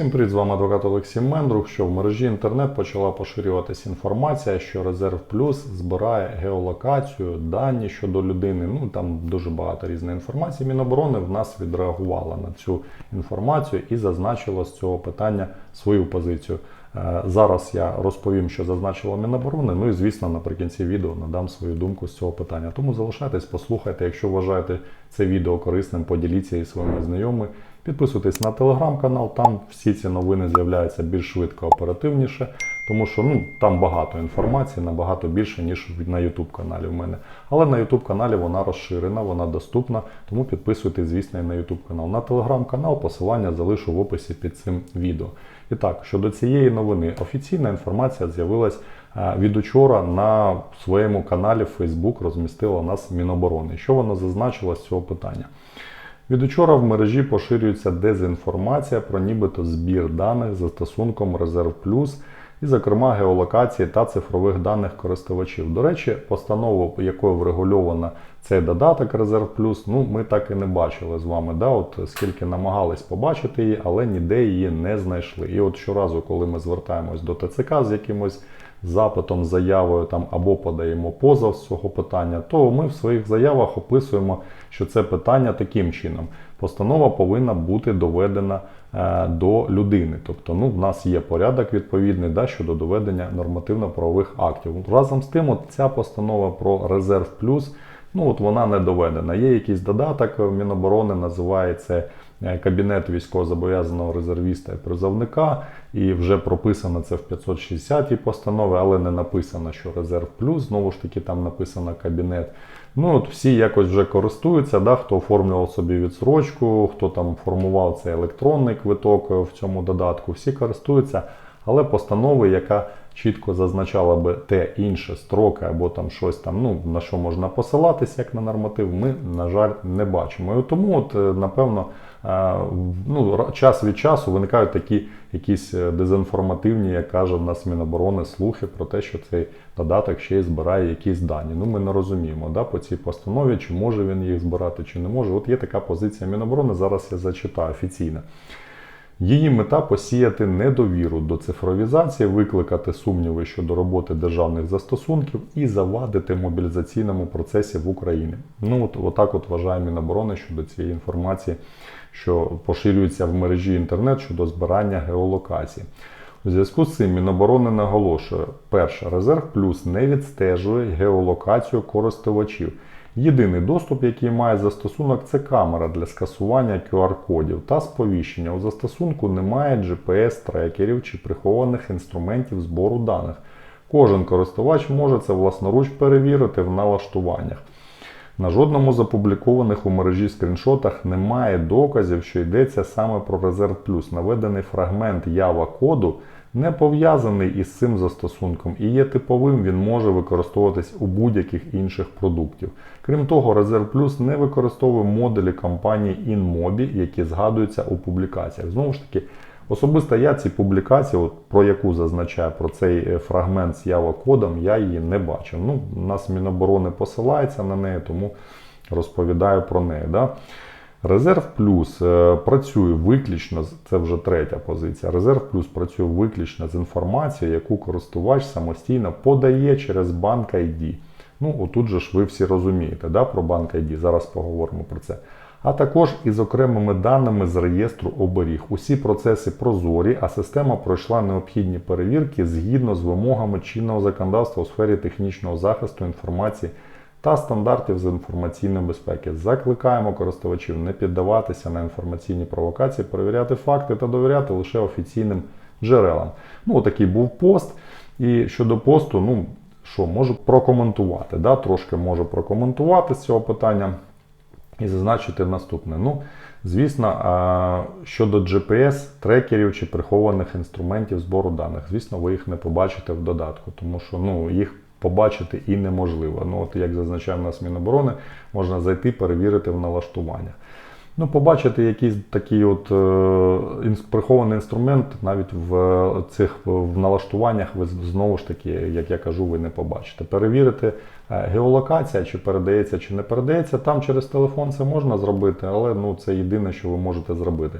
Всім привіт, з вами адвокат Олексій Мендрух. Що в мережі інтернет почала поширюватися інформація, що Резерв Плюс збирає геолокацію, дані щодо людини. Ну там дуже багато різної інформації. Міноборони в нас відреагувала на цю інформацію і зазначила з цього питання свою позицію. Е, Зараз я розповім, що зазначило Міноборони. Ну і звісно, наприкінці відео надам свою думку з цього питання. Тому залишайтесь, послухайте. Якщо вважаєте це відео корисним, поділіться із своїми знайомими. Підписуйтесь на телеграм-канал, там всі ці новини з'являються більш швидко, оперативніше, тому що ну, там багато інформації, набагато більше, ніж на YouTube каналі в мене. Але на YouTube каналі вона розширена, вона доступна, тому підписуйтесь, звісно, і на YouTube канал. На телеграм-канал посилання залишу в описі під цим відео. І так, щодо цієї новини, офіційна інформація з'явилась е, від учора на своєму каналі в Facebook, розмістила нас Міноборони. Що вона зазначила з цього питання? Від учора в мережі поширюється дезінформація про нібито збір даних за стосунком Резерв Плюс, і, зокрема, геолокації та цифрових даних користувачів. До речі, постанову, якою врегульовано цей додаток Резерв Плюс, ну ми так і не бачили з вами. Да? От скільки намагались побачити її, але ніде її не знайшли. І от щоразу, коли ми звертаємось до ТЦК з якимось запитом, заявою там або подаємо позов з цього питання, то ми в своїх заявах описуємо, що це питання таким чином. Постанова повинна бути доведена е, до людини. Тобто, ну, в нас є порядок відповідний да, щодо доведення нормативно-правових актів. Разом з тим, от ця постанова про резерв плюс. Ну от вона не доведена. Є якийсь додаток Міноборони, називається Кабінет військовозобов'язаного резервіста і призовника, і вже прописано це в 560-й постанові, але не написано, що резерв плюс. Знову ж таки, там написано кабінет. Ну от всі якось вже користуються, да, хто оформлював собі відсрочку, хто там формував цей електронний квиток в цьому додатку, всі користуються, але постанови, яка чітко зазначала би те інше строки або там щось там, ну на що можна посилатися як на норматив, ми, на жаль, не бачимо. І тому, от, е, напевно, е, ну, час від часу виникають такі якісь е, дезінформативні, як каже в нас Міноборони, слухи про те, що цей додаток ще й збирає якісь дані. Ну, ми не розуміємо да, по цій постанові, чи може він їх збирати, чи не може. От є така позиція Міноборони, зараз я зачитаю офіційно. Її мета посіяти недовіру до цифровізації, викликати сумніви щодо роботи державних застосунків і завадити мобілізаційному процесі в Україні. Ну от отак от вважає Міноборони щодо цієї інформації, що поширюється в мережі інтернет щодо збирання геолокацій. У зв'язку з цим Міноборони наголошує: перше, резерв плюс не відстежує геолокацію користувачів. Єдиний доступ, який має застосунок, це камера для скасування QR-кодів та сповіщення. У застосунку немає GPS-трекерів чи прихованих інструментів збору даних. Кожен користувач може це власноруч перевірити в налаштуваннях. На жодному з опублікованих у мережі скріншотах немає доказів, що йдеться саме про Резерв Плюс. Наведений фрагмент Java коду не пов'язаний із цим застосунком і є типовим, він може використовуватись у будь-яких інших продуктів. Крім того, Резерв Плюс не використовує модулі компанії InMobi, які згадуються у публікаціях. Знову ж таки, особисто я ці публікації, от, про яку зазначаю про цей е, фрагмент з Java кодом, я її не бачив. Ну, у нас Міноборони посилається на неї, тому розповідаю про неї. Да? Резерв Плюс е, працює виключно, це вже третя позиція. Резерв Плюс працює виключно з інформацією, яку користувач самостійно подає через банк ID. Ну, отут же ж ви всі розумієте да, про банк ID, зараз поговоримо про це. А також із окремими даними з реєстру оберіг. Усі процеси прозорі, а система пройшла необхідні перевірки згідно з вимогами чинного законодавства у сфері технічного захисту інформації та стандартів з інформаційної безпеки. Закликаємо користувачів не піддаватися на інформаційні провокації, перевіряти факти та довіряти лише офіційним джерелам. Ну, отакий був пост. І щодо посту, ну що, можу прокоментувати. Да? Трошки можу прокоментувати з цього питання і зазначити наступне. Ну, звісно, щодо GPS-трекерів чи прихованих інструментів збору даних, звісно, ви їх не побачите в додатку, тому що ну, їх побачити і неможливо. Ну, от як зазначає в нас Міноборони, можна зайти, перевірити в налаштуваннях. Ну, побачити якийсь такий от е, прихований інструмент навіть в е, цих в налаштуваннях ви знову ж таки, як я кажу, ви не побачите. Перевірити е, геолокація, чи передається, чи не передається. Там через телефон це можна зробити, але ну, це єдине, що ви можете зробити.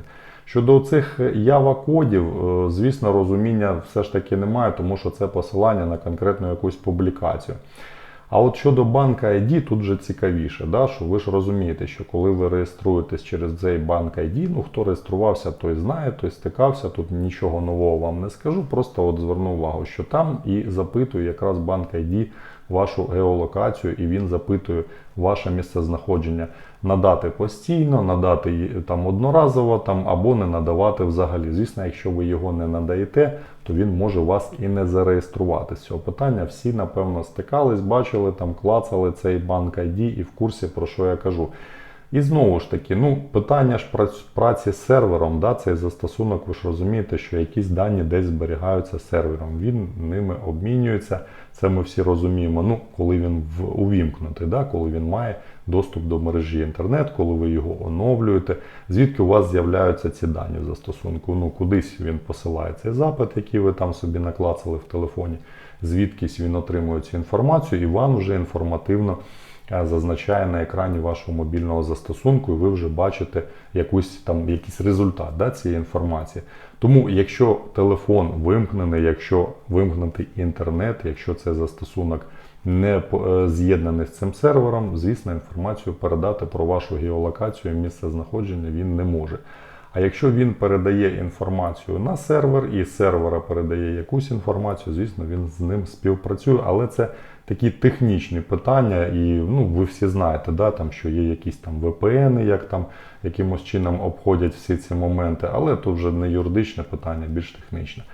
Щодо цих Java-кодів, е, звісно, розуміння все ж таки немає, тому що це посилання на конкретну якусь публікацію. А от щодо банка ID, тут вже цікавіше, да, що ви ж розумієте, що коли ви реєструєтесь через цей банк ID, ну хто реєструвався, той знає, той стикався, тут нічого нового вам не скажу, просто от зверну увагу, що там і запитує якраз банк ID вашу геолокацію, і він запитує ваше місце знаходження надати постійно, надати там одноразово там, або не надавати взагалі. Звісно, якщо ви його не надаєте, то він може вас і не зареєструвати з цього питання. Всі, напевно, стикались, бачили, там клацали цей банк ID і в курсі про що я кажу. І знову ж таки, ну питання ж праці з сервером, да, цей застосунок, ви ж розумієте, що якісь дані десь зберігаються сервером. Він ними обмінюється. Це ми всі розуміємо. Ну, коли він увімкнутий, да, коли він має доступ до мережі інтернет, коли ви його оновлюєте, звідки у вас з'являються ці дані в застосунку. Ну, кудись він посилає цей запит, який ви там собі наклацали в телефоні, звідкись він отримує цю інформацію, і вам вже інформативно зазначає на екрані вашого мобільного застосунку, і ви вже бачите якусь там якийсь результат да, цієї інформації. Тому, якщо телефон вимкнений, якщо вимкнутий інтернет, якщо цей застосунок не е, з'єднаний з цим сервером, звісно, інформацію передати про вашу геолокацію, місце знаходження він не може. А якщо він передає інформацію на сервер і сервера передає якусь інформацію, звісно, він з ним співпрацює, але це такі технічні питання, і ну, ви всі знаєте, да, там, що є якісь там VPN, як там якимось чином обходять всі ці моменти, але тут вже не юридичне питання, більш технічне.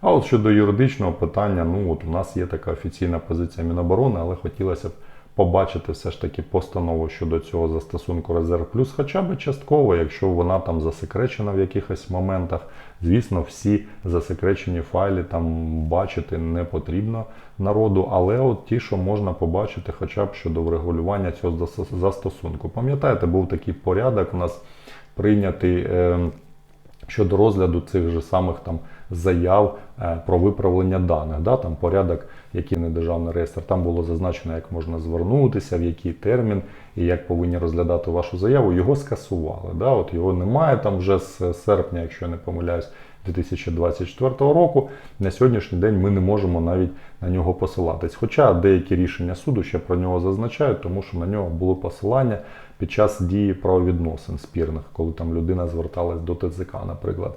А от щодо юридичного питання, ну от у нас є така офіційна позиція Міноборони, але хотілося б побачити все ж таки постанову щодо цього застосунку Резерв Плюс, хоча б частково, якщо вона там засекречена в якихось моментах. Звісно, всі засекречені файли там бачити не потрібно народу, але от ті, що можна побачити, хоча б щодо врегулювання цього застосунку. Пам'ятаєте, був такий порядок у нас прийнятий. Е, щодо розгляду цих же самих там заяв е, про виправлення даних. Да? Там порядок, який не державний реєстр, там було зазначено, як можна звернутися, в який термін і як повинні розглядати вашу заяву. Його скасували. Да? От його немає там вже з серпня, якщо я не помиляюсь. 2024 року на сьогоднішній день ми не можемо навіть на нього посилатись. Хоча деякі рішення суду ще про нього зазначають, тому що на нього було посилання під час дії правовідносин спірних, коли там людина зверталась до ТЦК, наприклад.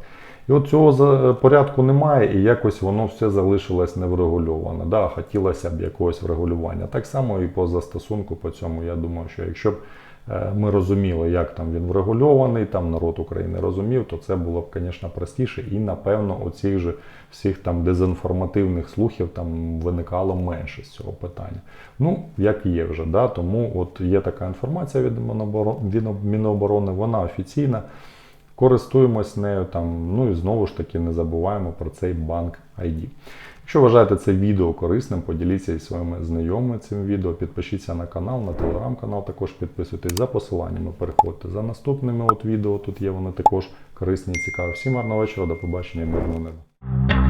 І от цього порядку немає, і якось воно все залишилось неврегульоване. Да, хотілося б якогось врегулювання. Так само і по застосунку по цьому. Я думаю, що якщо б е, ми розуміли, як там він врегульований, там народ України розумів, то це було б, звісно, простіше. І напевно, оцих же всіх там дезінформативних слухів там виникало менше з цього питання. Ну, як є вже, да? тому от є така інформація від Міноборони, вона офіційна. Користуємось нею там. Ну і знову ж таки не забуваємо про цей банк ID. Якщо вважаєте це відео корисним, поділіться із своїми знайомими цим відео, підпишіться на канал, на телеграм-канал також підписуйтесь за посиланнями, переходьте за наступними от відео. Тут є вони також корисні і цікаві. Всім гарного вечора, до побачення мирного неба.